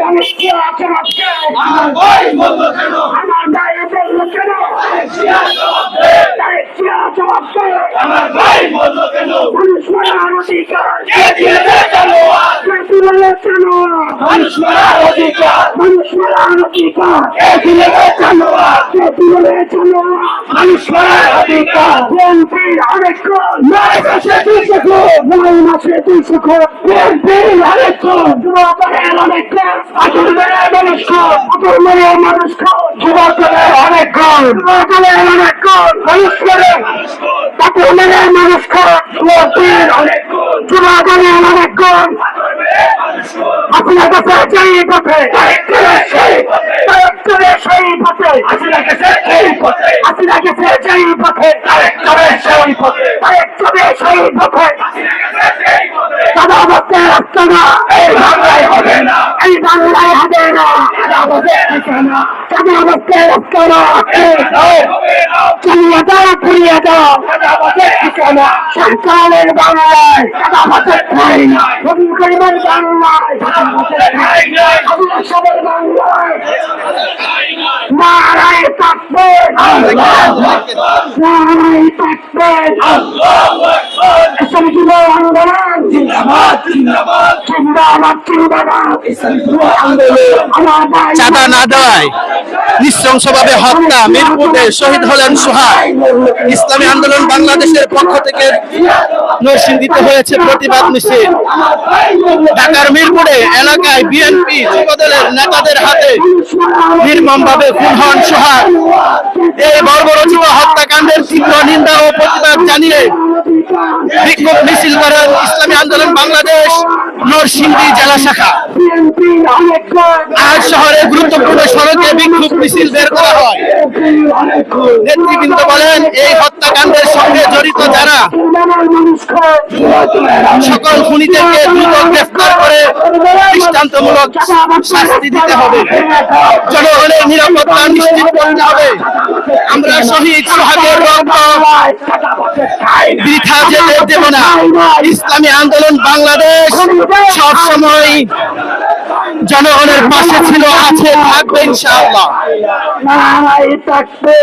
মানুষকে আচরণকে আমার ভাই বলল কেন? আমার গায়ে বলল কেন আচরণকে আমার ভাই বলল কেন মানুষ মারার অধিকার মানুষ মারার অধিকার। মানুষ মারার অধিকার। কে দিয়েছে জানোয়ার কেটে বলে কেন মানুষ মারার অধিকার বিএনপির আরেকজন নয় মাসে দুইশো খুন নয় মাসে দুইশো কোটি বিএনপির আরেকজন যুবকের অনেকজন আতুর মেরে মানুষ খুন অপর মানুষ খান যুবকের অনেক খুন যুবকের অনেকজন মানুষ মেরে মানুষ খুন মানুষ খান বিএনপির অনেক খুন যুবকের অনেকজন আতুর মেরে মানুষ খুন আপনার কাছে চাই পথে আরেকজনের সেই পথে। সেই পথে। হাসিনা গেছে পথে। সেই পথে। সেই পথে। সেই পথে। সাদা বস্তে রাখতো না। এই বাংলায় হবে না। এই বাংলায় হবে না। আমাদের ঠিকানা রাখতো না। এই নয় হবে না। চালিয়ে দাও পুড়িয়ে দাও। সরকারের বাংলায়। বাংলায়। সবের বাংলায়। নারায় থাকবে। নারায় থাকবে। ইসলামী আন্দোলন চাঁদা না দেওয়ায় নৃশংসভাবে হত্যা মিরপুরে শহীদ হলেন সোহাগ। ইসলামী আন্দোলন বাংলাদেশের পক্ষ থেকে নরসিংদীতে হয়েছে প্রতিবাদ মিছিল। ঢাকার মিরপুরে এলাকায় বিএনপি যুবদলের নেতাদের হাতে নির্মমভাবে খুন হন সোহাগ। এই বর্বরচিত হত্যাকাণ্ডের তীব্র নিন্দা ও প্রতিবাদ জানিয়ে বিক্ষোভ মিছিল করেন ইসলামী আন্দোলন বাংলাদেশ, নরসিংদী জেলা শাখা। আজ শহরের গুরুত্বপূর্ণ সড়কে বিক্ষোভ মিছিল বের করা হয়। নেতৃবৃন্দ বলেন, এই হত্যাকাণ্ডের সঙ্গে জড়িত যারা, সকল খুনিদেরকে দ্রুত গ্রেফতার করে দৃষ্টান্তমূলক শাস্তি দিতে হবে। জনগণের নিরাপত্তা নিশ্চিত করতে হবে। আমরা শহীদ সোহাগের বৃথা যেতে দেব না। ইসলামী আন্দোলন বাংলাদেশ সবসময় জনগণের পাশে ছিল, আছে, থাকবে ইনশাআল্লাহ। থাকবে